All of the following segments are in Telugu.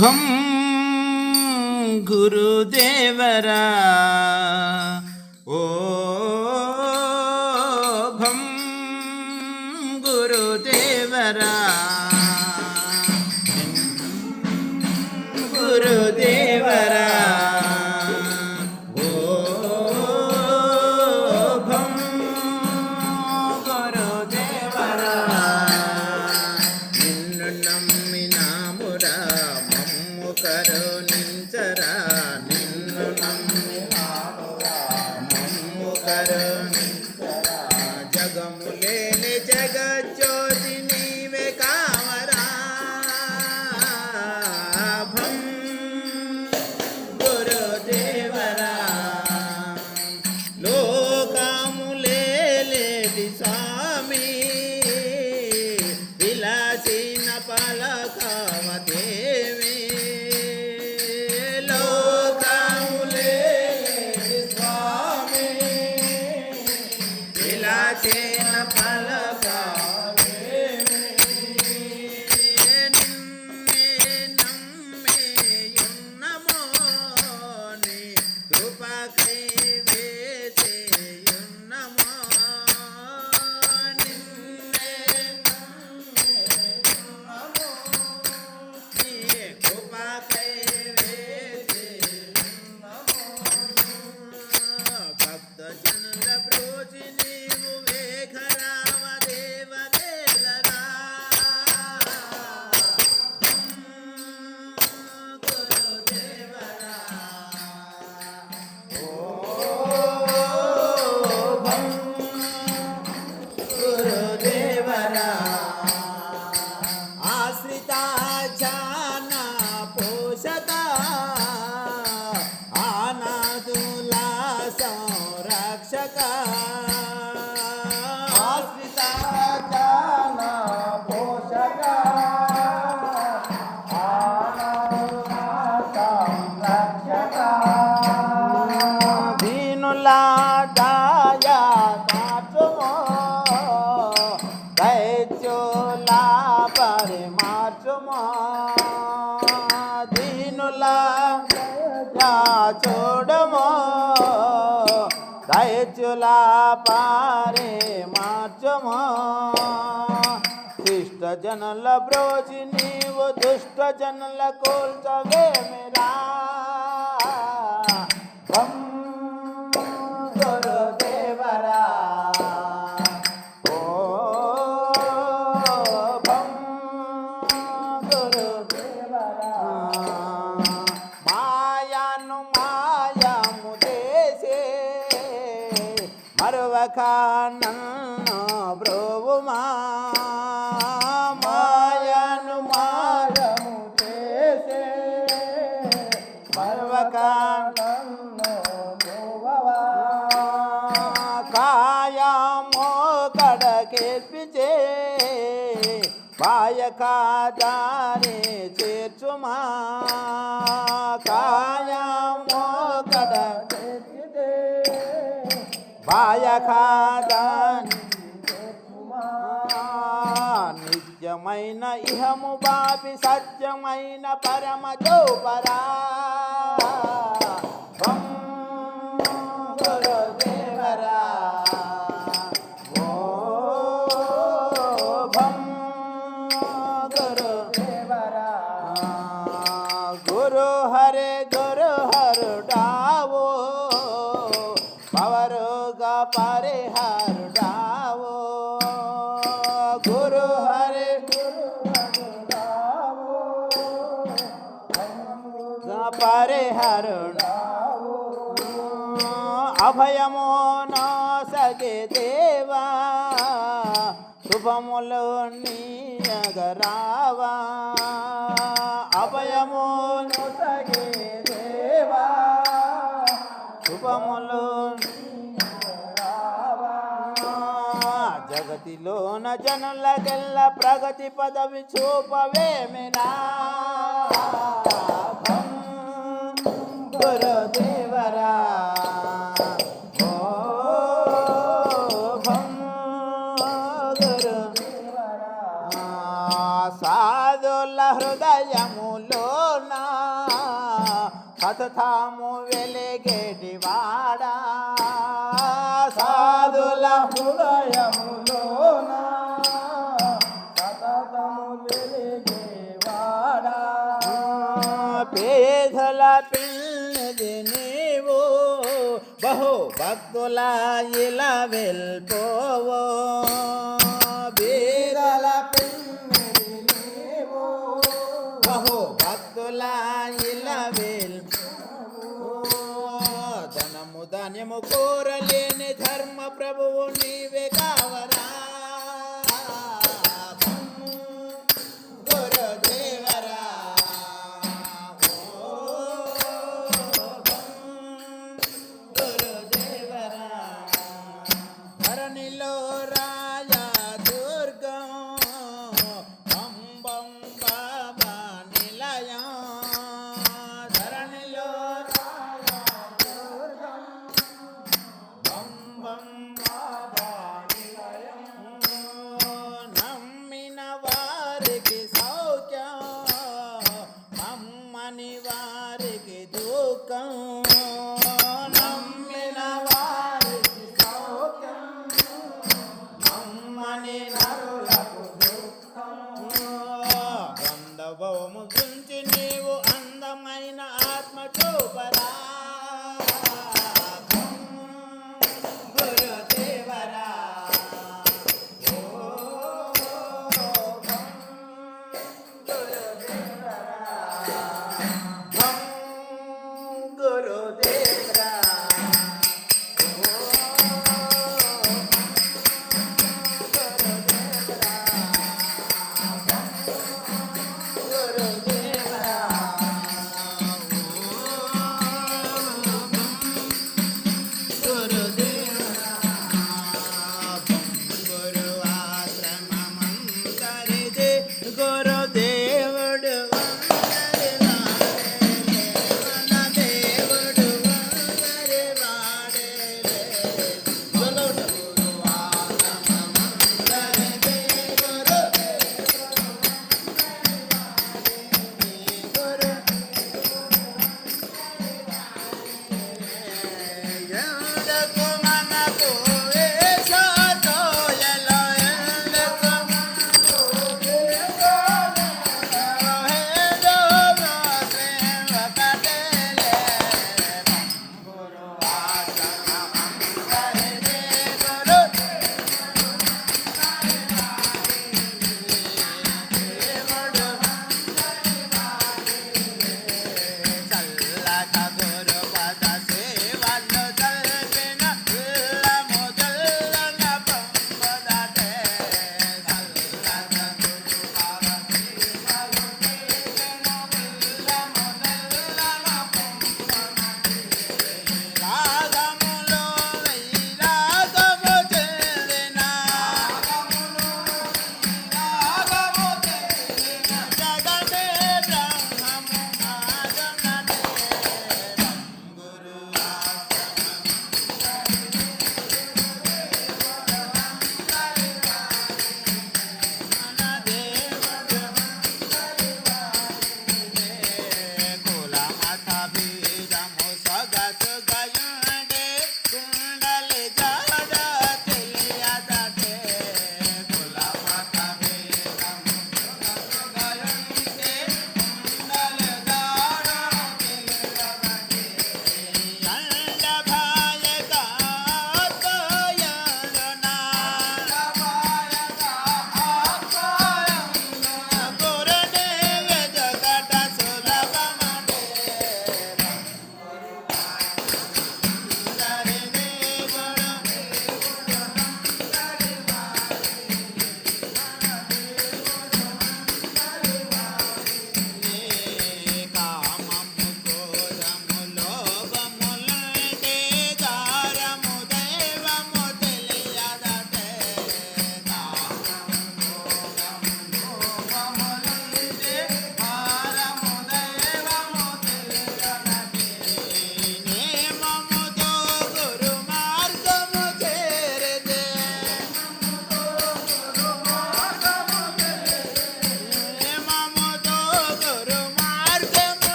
భం பல దీనుల దాయా మార్చుమో దైత్యుల పరిమార్చుమో దీనుల దయా చూడమో దైత్యుల పారే మార్చుమో శిష్ట జనుల బ్రోచి నీవు దుష్ట జనుల కూల్చవేమిరా నన్ను బ్రోవుమా మాయను మాయము చేసే మరొక కాయమో కడకెల్పిచే బాయక చేర్చుమా. బాయక దారి నిత్యమైన ఇహము బాపి సత్యమైన పరమ జోపరా భం గురుదేవరా ఓ భం అభయమో సగే దేవా శుభములు నీయగరావా. అభయమో సగే దేవా శుభములు జగతిలోన జనులకెల్ల ప్రగతి పదవి చూపవేమినా భం గురుదేవరా. పతథాము వెలిగేటి వాడ సాధుల హృదయములోన? సతతము వెలిగేవాడా పిల్లది నీవు బహు భక్తుల ఇలా వెళ్ళిపోవో కోరలేని ధర్మ ప్రభువు నీవే కావన ಲೋಕಂ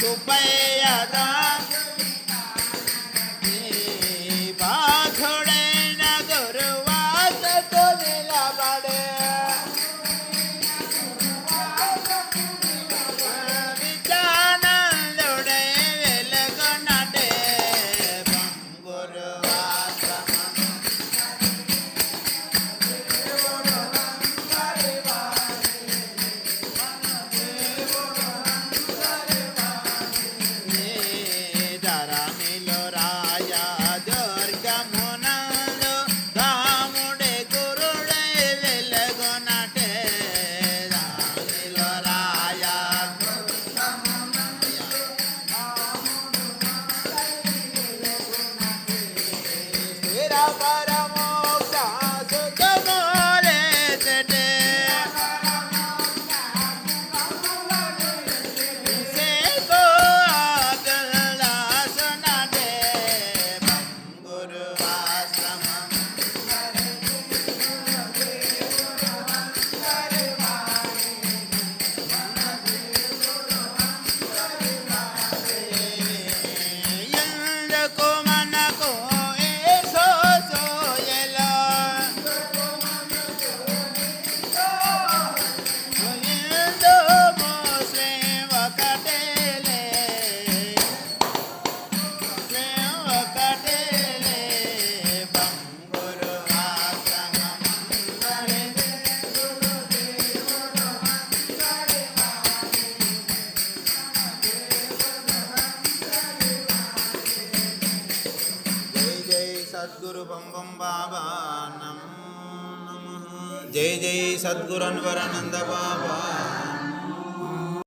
to pay. para सद्गुरन्वरानन्द Baba